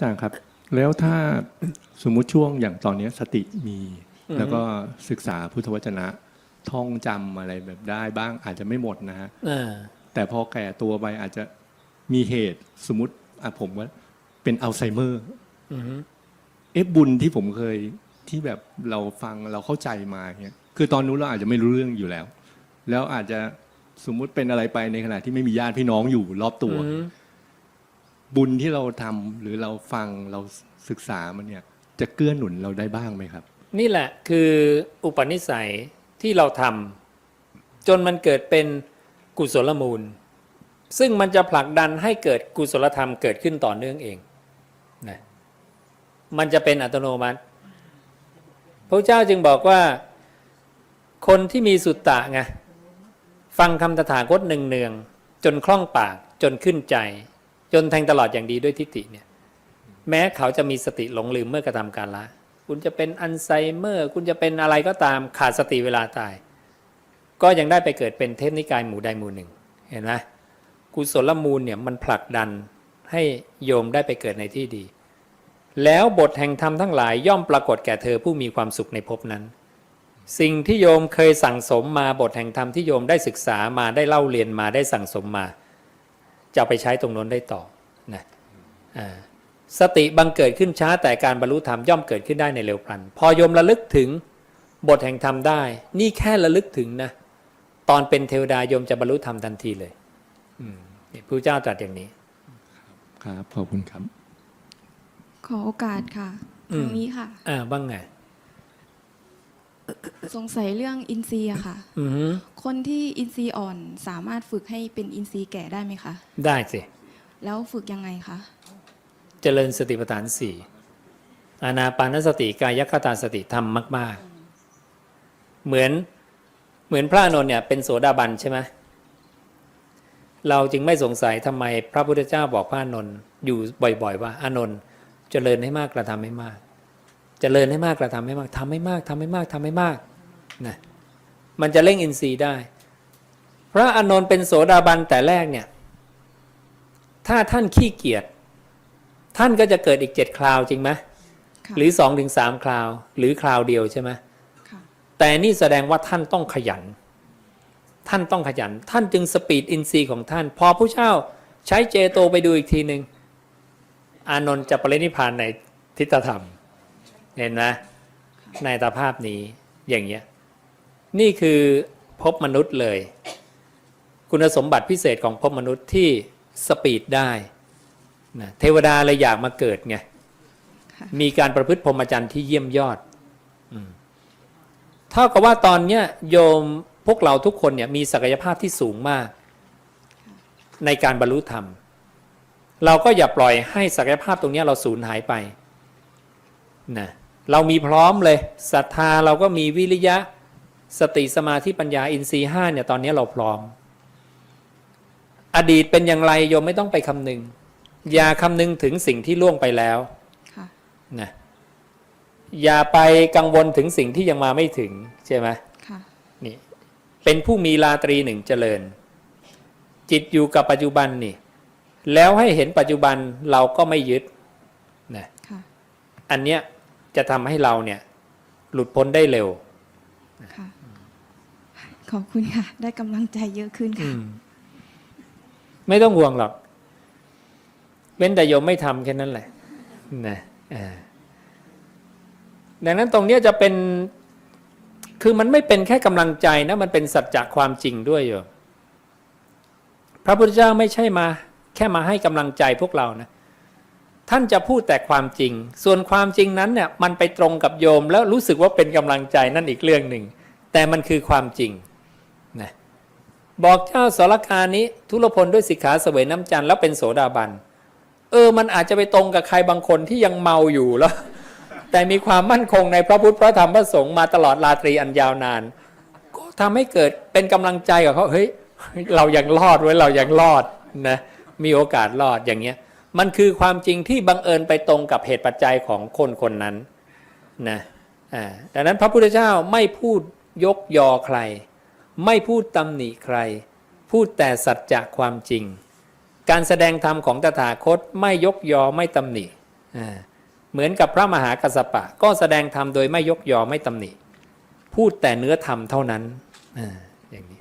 อาจารย์ครับ แล้วถ้าสมมุติช่วงอย่างตอนเนี้ยสติมีอือฮึแล้วก็ศึกษาพุทธวจนะ ท่องจำอะไรแบบได้บ้างอาจจะไม่หมดนะฮะอ่าแต่พอแก่ตัวไปอาจจะมีเหตุสมมติอะผมว่าเป็นอัลไซเมอร์อือฮึเอ๊ะบุญที่ผมเคยที่แบบเราฟังเราเข้าใจมาเนี่ยคือตอนนู้นเราอาจจะไม่รู้เรื่องอยู่แล้ว แล้วอาจจะสมมุติเป็นอะไรไปในขณะที่ไม่มีญาติพี่น้องอยู่รอบตัวอือฮึ บุญที่เราทำหรือเราฟังเราศึกษามันเนี่ยจะเกื้อหนุนเราได้บ้างไหมครับ นี่แหละคืออุปนิสัยที่เราทำจนมันเกิดเป็นกุศลมูล ซึ่งมันจะผลักดันให้เกิดกุศลธรรมเกิดขึ้นต่อเนื่องเองนะมันจะเป็นอัตโนมัติพระเจ้าจึงบอกว่า คนที่มีสุตตะไงฟังคำตถาคตหนึ่งเนืองๆจนคล่องปากจนขึ้นใจ จนแทงตลอดอย่างดีด้วยทิฏฐิเนี่ย แม้เขาจะมีสติหลงลืมเมื่อกระทำการละคุณจะเป็นอัลไซเมอร์ คุณจะเป็นอะไรก็ตามขาดสติเวลาตาย ก็ยังได้ไปเกิดเป็นเทพนิกายหมู่ใดหมู่หนึ่ง เห็นไหมกุศลมูลเนี่ยมันผลักดันให้โยมได้ไปเกิดในที่ดี แล้วบทแห่งธรรมทั้งหลายย่อมปรากฏแก่เธอผู้มีความสุขในภพนั้น สิ่งที่โยมเคยสั่งสมมาบทแห่งธรรมที่โยมได้ศึกษามาได้เล่าเรียนมาได้สั่งสมมา จะเอาไปใช้ตรงนั้นได้ต่อนะอ่าสติบังเกิดขึ้นช้าแต่การบรรลุธรรมย่อมเกิดขึ้นได้ในเร็วพลัน พอโยมระลึกถึงบทแห่งธรรมได้ นี่แค่ระลึกถึงนะตอนเป็นเทวดาโยมจะบรรลุธรรมทันทีเลยอืมนี่พระเจ้าตรัสอย่างนี้ ครับขอบคุณครับ ขอโอกาสค่ะอืมทางนี้ค่ะ อ่าบ้างไง สงสัยเรื่องอินทรีย์อะค่ะ อือฮึคนที่อินทรีย์อ่อนสามารถฝึกให้เป็นอินทรีย์แก่ได้ไหมคะ ได้สิ แล้วฝึกยังไงคะ เจริญสติปัฏฐานสี่อานาปานสติกายคตาสติทำมาก ๆ เหมือนเหมือนพระอานนท์เนี่ยเป็นโสดาบันใช่ไหมเราจึงไม่สงสัยทำไมพระพุทธเจ้าบอกพระอานนท์อยู่บ่อย ๆ ว่าอานนท์เจริญให้มากกระทำให้มาก เจริญให้มากกระทำให้มากทำให้มากทำให้มากทำให้มากนะมันจะเร่งอินทรีย์ได้ พระอานนท์เป็นโสดาบันแต่แรกเนี่ย ถ้าท่านขี้เกียจท่านก็จะเกิดอีกเจ็ดคราวจริงไหมค่ะหรือสองถึงสามคราว หรือคราวเดียวใช่ไหมค่ะแต่นี่แสดงว่าท่านต้องขยัน ท่านต้องขยัน ท่านจึงสปีดอินทรีย์ของท่าน พอผู้เช่าใช้เจโตไปดูอีกทีหนึ่งอานนท์จะปรินิพพานในทิฏฐธรรม เห็นไหมในตาภาพนี้อย่างเงี้ยนี่คือพบมนุษย์เลย คุณสมบัติพิเศษของพบมนุษย์ที่สปีดได้นะเทวดาเลยอยากมาเกิดไงค่ะมีการประพฤติพรหมจรรย์ที่เยี่ยมยอดอมเท่ากับว่าตอนเนี้ยโยมพวกเราทุกคนเนี่ยมีศักยภาพที่สูงมาก ในการบรรลุธรรม เราก็อย่าปล่อยให้ศักยภาพตรงเนี้ยเราสูญหายไปนะ เรามีพร้อมเลยศรัทธาเราก็มีวิริยะสติสมาธิปัญญาอินทรีย์ห้าเนี่ยตอนนี้เราพร้อม อดีตเป็นอย่างไรโยมไม่ต้องไปคำนึง อย่าคำนึงถึงสิ่งที่ล่วงไปแล้วค่ะนะอย่าไปกังวลถึงสิ่งที่ยังมาไม่ถึงใช่ไหมค่ะนี่เป็นผู้มีลาตรีหนึ่งเจริญ จิตอยู่กับปัจจุบันนี่ แล้วให้เห็นปัจจุบันเราก็ไม่ยึดนะค่ะอันเนี้ย จะทำให้เราเนี่ย หลุดพ้นได้เร็วค่ะขอบคุณค่ะ ได้กำลังใจเยอะขึ้นค่ะ ไม่ต้องห่วงหรอก เว้นแต่โยมไม่ทำแค่นั้นแหละนะอ่าดังนั้นตรงเนี้ยจะเป็น คือมันไม่เป็นแค่กำลังใจนะ มันเป็นสัจจะความจริงด้วยโยมพระพุทธเจ้าไม่ใช่มา แค่มาให้กำลังใจพวกเรานะ ท่านจะพูดแต่ความจริง ส่วนความจริงนั้นเนี่ยมันไปตรงกับโยมแล้วรู้สึกว่าเป็นกำลังใจนั่นอีกเรื่องหนึ่ง แต่มันคือความจริงนะบอกเจ้าสารคานี้ทุรพลด้วยสิกขาเสวยน้ำจันทร์แล้วเป็นโสดาบัน เออ มันอาจจะไปตรงกับใครบางคนที่ยังเมาอยู่แล้ว แต่มีความมั่นคงในพระพุทธพระธรรมพระสงฆ์มาตลอดราตรีอันยาวนาน ก็ทำให้เกิดเป็นกำลังใจกับเขาเฮ้ยเรายังรอดไว้เรายังรอดนะมีโอกาสรอดอย่างเงี้ย มันคือความจริงที่บังเอิญไปตรงกับเหตุปัจจัยของคนคนนั้นนะดังนั้นพระพุทธเจ้าไม่พูดยกยอใคร ไม่พูดตำหนิใคร พูดแต่สัจจะความจริง การแสดงธรรมของตถาคตไม่ยกยอไม่ตำหนิเหมือนกับพระมหากัสสปะ ก็แสดงธรรมโดยไม่ยกยอไม่ตำหนิ พูดแต่เนื้อธรรมเท่านั้นออย่างนี้